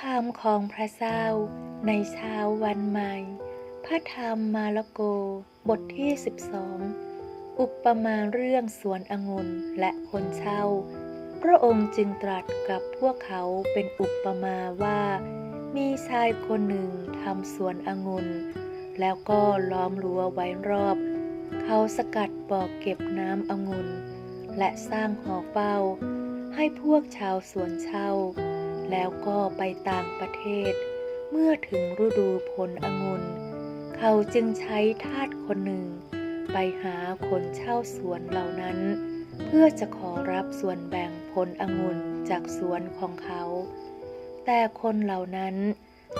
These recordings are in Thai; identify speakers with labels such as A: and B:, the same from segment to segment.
A: คำของพระเจ้าในเช้าวันใหม่ พระธรรมมาระโกบทที่ 12 อุปมาเรื่องสวนองุ่นและคนเช่า พระองค์จึงตรัสกับพวกเขาเป็นอุปมาว่า มีชายคนหนึ่งทำสวนองุ่นแล้วก็ล้อมรั้วไว้รอบ เขาสกัดบ่อกเก็บน้ำองุ่นและสร้างหอเฝ้า ให้พวกชาวสวนเช่า แล้วก็ไปต่างประเทศ เมื่อถึงฤดูผลองุ่นเขาจึงใช้ทาสคนหนึ่ง ไปหาคนเช่าสวนเหล่านั้น เพื่อจะขอรับส่วนแบ่งผลองุ่นจากสวนของเขา แต่คนเหล่านั้น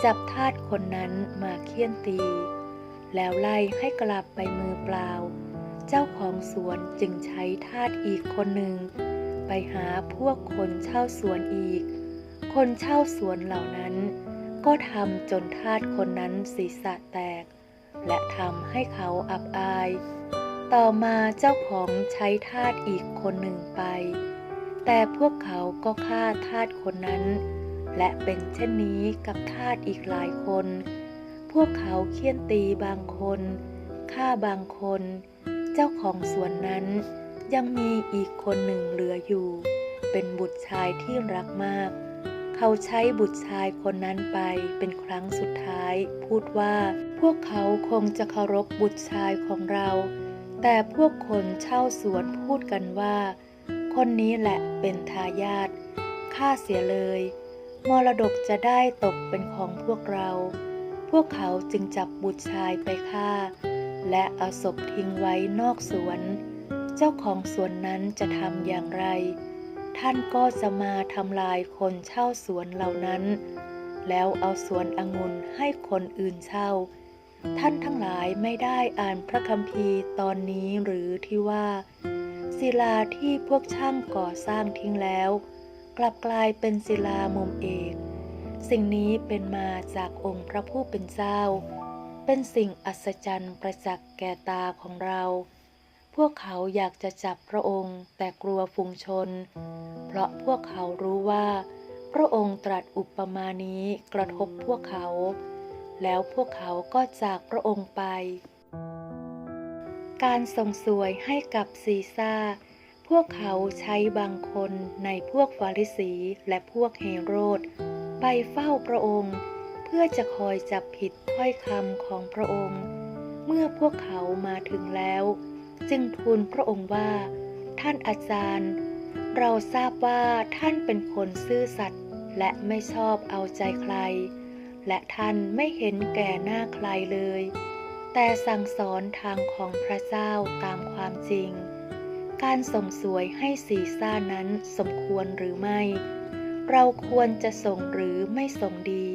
A: จับทาสคนนั้นมาเคี่ยนตี แล้วไล่ให้กลับไปมือเปล่า เจ้าของสวนจึงใช้ทาสอีกคนหนึ่ง ไปหาพวกคนเช่าสวนอีก คนเช่าสวนเหล่านั้น ก็ทำจนทาสคนนั้นศีรษะแตก และทำให้เขาอับอาย ต่อมาเจ้าของใช้ทาสอีกคนหนึ่งไป แต่พวกเขาก็ฆ่าทาสคนนั้น และเป็นเช่นนี้กับทาสอีกหลายคน พวกเขาเคี่ยนตีบางคนฆ่าบางคน เจ้าของสวนนั้นยังมีอีกคนหนึ่งเหลืออยู่ เป็นบุตรชายที่รักมาก เขาใช้บุตรชายคนนั้นไปเป็นครั้งสุดท้าย พูดว่าพวกเขาคงจะเคารพบุตรชายของเรา แต่พวกคนเช่าสวนพูดกันว่า คนนี้แหละเป็นทายาทฆ่าเสียเลย มรดกจะได้ตกเป็นของพวกเรา พวกเขาจึงจับบุตรชายไปฆ่า และเอาศพทิ้งไว้นอกสวน เจ้าของสวนนั้นจะทำอย่างไร ท่านก็จะมาทำลายคนเช่าสวนเหล่านั้น แล้วเอาสวนองุ่นให้คนอื่นเช่า ท่านทั้งหลายไม่ได้อ่านพระคัมภีร์ตอนนี้หรือที่ว่า ศิลาที่พวกช่างก่อสร้างทิ้งแล้ว กลับกลายเป็นศิลามุมเอก สิ่งนี้เป็นมาจากองค์พระผู้เป็นเจ้า เป็นสิ่งอัศจรรย์ประจักษ์แก่ตาของเราพวกเขาอยากจะจับพระองค์แต่กลัวฝูงชน เพราะพวกเขารู้ว่า พระองค์ตรัสอุปมานี้กระทบพวกเขา แล้วพวกเขาก็จากพระองค์ไป การส่งสวยให้กับซีซ่า พวกเขาใช้บางคนในพวกฟาริสีและพวกเฮโรด ไปเฝ้าพระองค์ เพื่อจะคอยจับผิดถ้อยคำของพระองค์ เมื่อพวกเขามาถึงแล้ว จึงทูลพระองค์ว่า ท่านอาจารย์ เราทราบว่าท่านเป็นคนซื่อสัตย์และไม่ชอบเอาใจใคร และท่านไม่เห็นแก่หน้าใครเลย แต่สั่งสอนทางของพระเจ้าตามความจริง การส่งสวยให้สีซ่านั้นสมควรหรือไม่ เราควรจะส่งหรือไม่ส่งดี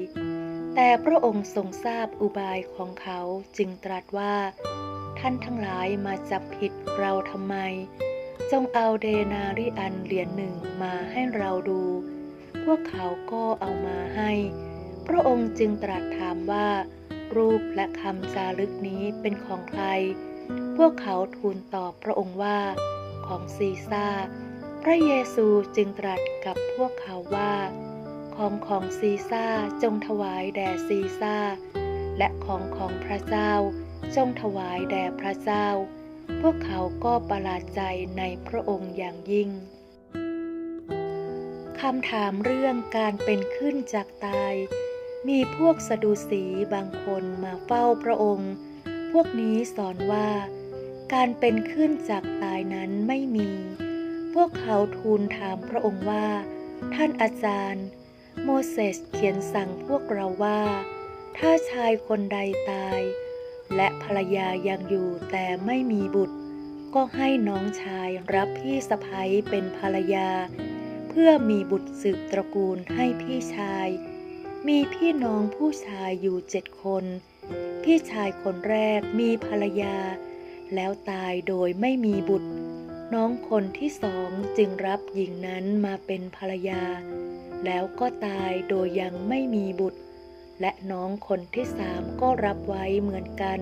A: แต่พระองค์ทรงทราบอุบายของเขาจึงตรัสว่า ท่านทั้งหลายมาจับผิดเราทำไม จงเอาเดนาริอันเหรียญหนึ่งมาให้เราดู พวกเขาก็เอามาให้ พระองค์จึงตรัสถามว่า รูปและคำจารึกนี้เป็นของใคร พวกเขาทูลตอบพระองค์ว่า ของซีซ่า พระเยซูจึงตรัสกับพวกเขาว่า ของของซีซ่าจงถวายแด่ซีซ่า และของของพระเจ้า จงถวายแด่พระเจ้า พวกเขาก็ประหลาดใจในพระองค์อย่างยิ่งคำถามเรื่องการเป็นขึ้นจากตาย มีพวกสะดุสีบางคนมาเฝ้าพระองค์ พวกนี้สอนว่า การเป็นขึ้นจากตายนั้นไม่มี พวกเขาทูลถามพระองค์ว่า ท่านอาจารย์ โมเสสเขียนสั่งพวกเราว่า ถ้าชายคนใดตาย และภรรยายังอยู่แต่ไม่มีบุตร ก็ให้น้องชายรับพี่สะพ้ยเป็นภรรยา เพื่อมีบุตรสืบตระกูลให้พี่ชาย มีพี่น้องผู้ชายอยู่เจ็ดคน พี่ชายคนแรกมีภรรยา แล้วตายโดยไม่มีบุตร น้องคนที่สองจึงรับหญิงนั้นมาเป็นภรรยา แล้วก็ตายโดยยังไม่มีบุตร และน้องคนที่สามก็รับไว้เหมือนกัน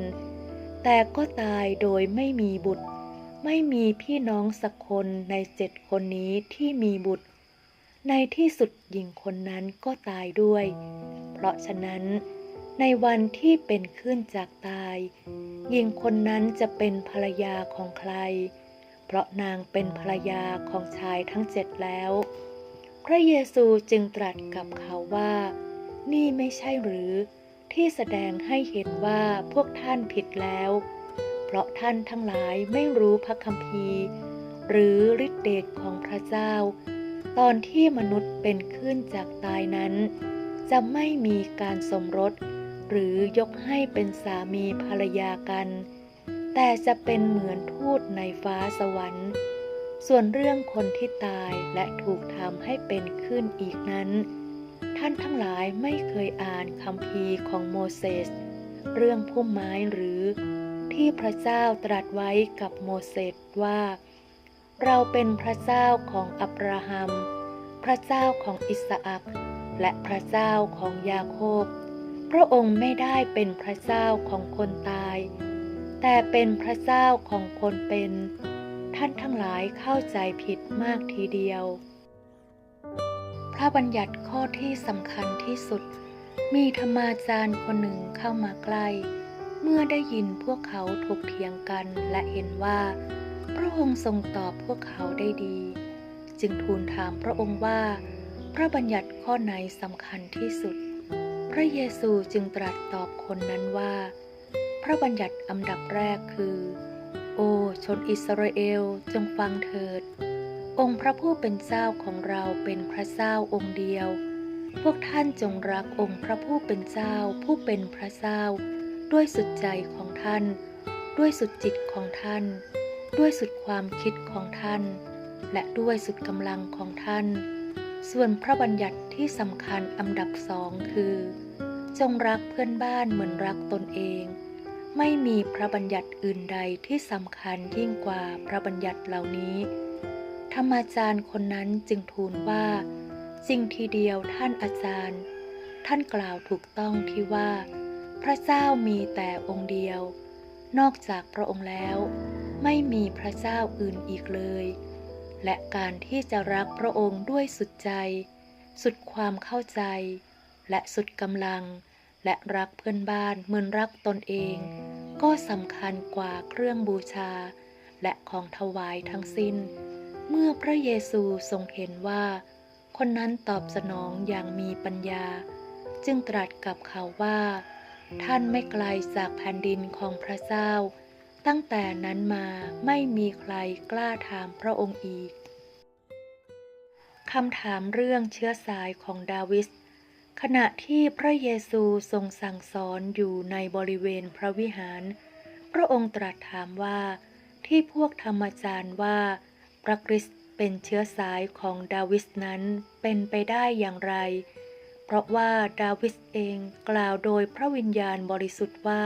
A: แต่ก็ตายโดยไม่มีบุตร ไม่มีพี่น้องสักคนในเจ็ดคนนี้ที่มีบุตร ในที่สุดหญิงคนนั้นก็ตายด้วย เพราะฉะนั้นในวันที่เป็นขึ้นจากตายหญิงคนนั้นจะเป็นภรรยาของใคร เพราะนางเป็นภรรยาของชายทั้งเจ็ดแล้ว พระเยซูจึงตรัสกับเขาว่า นี่ไม่ใช่หรือที่แสดงให้เห็นว่าพวกท่านผิดแล้ว เพราะท่านทั้งหลายไม่รู้พระคัมภีร์ หรือฤทธิเดชของพระเจ้า ตอนที่มนุษย์เป็นขึ้นจากตายนั้น จะไม่มีการสมรส หรือยกให้เป็นสามีภรรยากัน แต่จะเป็นเหมือนทูตในฟ้าสวรรค์ ส่วนเรื่องคนที่ตายและถูกทำให้เป็นขึ้นอีกนั้น ท่านทั้งหลายไม่เคยอ่านคำพีของโมเสส เรื่องพุ่มไม้หรือที่พระเจ้าตรัสไว้กับโมเสสว่า เราเป็นพระเจ้าของอับราฮัม พระเจ้าของอิสอักและพระเจ้าของยาโคบ พระองค์ไม่ได้เป็นพระเจ้าของคนตาย แต่เป็นพระเจ้าของคนเป็น ท่านทั้งหลายเข้าใจผิดมากทีเดียว ระบัญญัติข้อที่สำคัญที่สุด มีธรรมาจารย์คนหนึ่งเข้ามาใกล้ เมื่อได้ยินพวกเขาถกเถียงกันและเห็นว่า พระองค์ทรงตอบพวกเขาได้ดี จึงทูลถามพระองค์ว่า พระบัญญัติข้อไหนสำคัญที่สุด พระเยซูจึงตรัสตอบคนนั้นว่า พระบัญญัติอันดับแรกคือ โอชนอิสราเอลจงฟังเถิด องค์พระผู้เป็นเจ้าของเราเป็นพระเจ้าองค์เดียว พวกท่านจงรักองค์พระผู้เป็นเจ้าผู้เป็นพระเจ้า ด้วยสุดใจของท่าน ด้วยสุดจิตของท่าน ด้วยสุดความคิดของท่าน และด้วยสุดกำลังของท่าน ส่วนพระบัญญัติที่สำคัญอันดับสองคือ จงรักเพื่อนบ้านเหมือนรักตนเองไม่มีพระบัญญัติอื่นใดที่สำคัญยิ่งกว่าพระบัญญัติเหล่านี้ ธรรมาจารย์คนนั้นจึงทูลว่าจริงทีเดียวท่านอาจารย์ ท่านกล่าวถูกต้องที่ว่า พระเจ้ามีแต่องค์เดียว นอกจากพระองค์แล้ว ไม่มีพระเจ้าอื่นอีกเลย และการที่จะรักพระองค์ด้วยสุดใจ สุดความเข้าใจ และสุดกำลัง และรักเพื่อนบ้านเหมือนรักตนเอง ก็สำคัญกว่าเครื่องบูชา และของถวายทั้งสิ้น เมื่อพระเยซูทรงเห็นว่า คนนั้นตอบสนองอย่างมีปัญญา จึงตรัสกับเขาว่า ท่านไม่ไกลจากแผ่นดินของพระเจ้า ตั้งแต่นั้นมาไม่มีใครกล้าถามพระองค์อีกคำถามเรื่องเชื้อสายของดาวิดขณะที่พระเยซูทรงสั่งสอนอยู่ในบริเวณพระวิหาร พระองค์ตรัสถามว่า ที่พวกธรรมจารย์ว่า พระคริสต์เป็นเชื้อสายของดาวิดนั้นเป็นไปได้อย่างไร เพราะว่าดาวิดเองกล่าวโดยพระวิญญาณบริสุทธิ์ว่า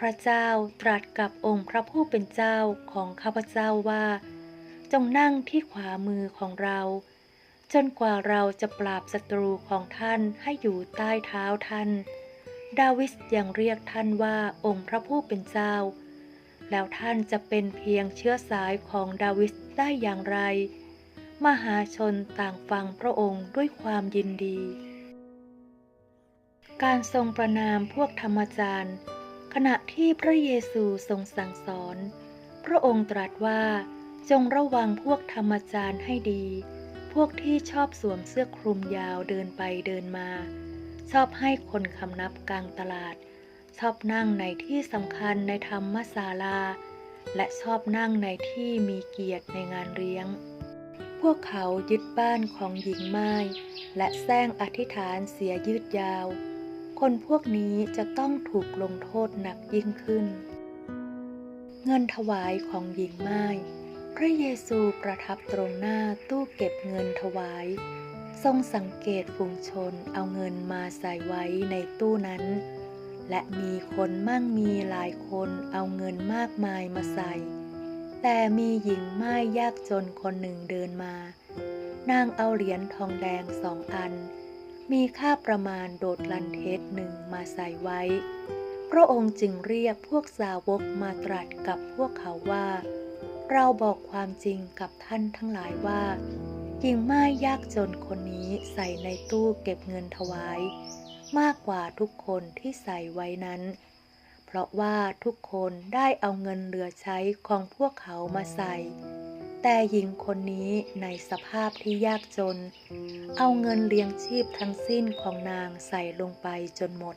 A: พระเจ้าตรัสกับองค์พระผู้เป็นเจ้าของข้าพเจ้าว่า จงนั่งที่ขวามือของเรา จนกว่าเราจะปราบศัตรูของท่านให้อยู่ใต้เท้าท่าน ดาวิดยังเรียกท่านว่าองค์พระผู้เป็นเจ้า แล้วท่านจะเป็นเพียงเชื้อสายของดาวิดได้อย่างไร มหาชนต่างฟังพระองค์ด้วยความยินดี การทรงประนามพวกธรรมจารย์ ขณะที่พระเยซูทรงสั่งสอน พระองค์ตรัสว่า จงระวังพวกธรรมจารย์ให้ดี พวกที่ชอบสวมเสื้อคลุมยาวเดินไปเดินมา ชอบให้คนคำนับกลางตลาด ชอบนั่งในที่สำคัญในธรรมศาลา และชอบนั่งในที่มีเกียรติในงานเลี้ยง พวกเขายึดบ้านของหญิงไม้และแซงอธิษฐานเสียยืดยาว คนพวกนี้จะต้องถูกลงโทษหนักยิ่งขึ้น เงินถวายของหญิงไม้พระเยซูประทับตรงหน้าตู้เก็บเงินถวาย ทรงสังเกตฝูงชนเอาเงินมาใส่ไว้ในตู้นั้น และมีคนมั่งมีหลายคนเอาเงินมากมายมาใส่ แต่มีหญิงไม้ยากจนคนหนึ่งเดินมา นางเอาเหรียญทองแดงสองอัน มีค่าประมาณโดดลันเทสหนึ่งมาใส่ไว้ พระองค์จึงเรียกพวกสาวกมาตรัสกับพวกเขาว่า เราบอกความจริงกับท่านทั้งหลายว่าหญิงไม่ยากจนคนนี้ใส่ในตู้เก็บเงินถวาย มากกว่าทุกคนที่ใส่ไว้นั้น เพราะว่าทุกคนได้เอาเงินเหลือใช้ของพวกเขามาใส่ แต่หญิงคนนี้ในสภาพที่ยากจน เอาเงินเลี้ยงชีพทั้งสิ้นของนางใส่ลงไปจนหมด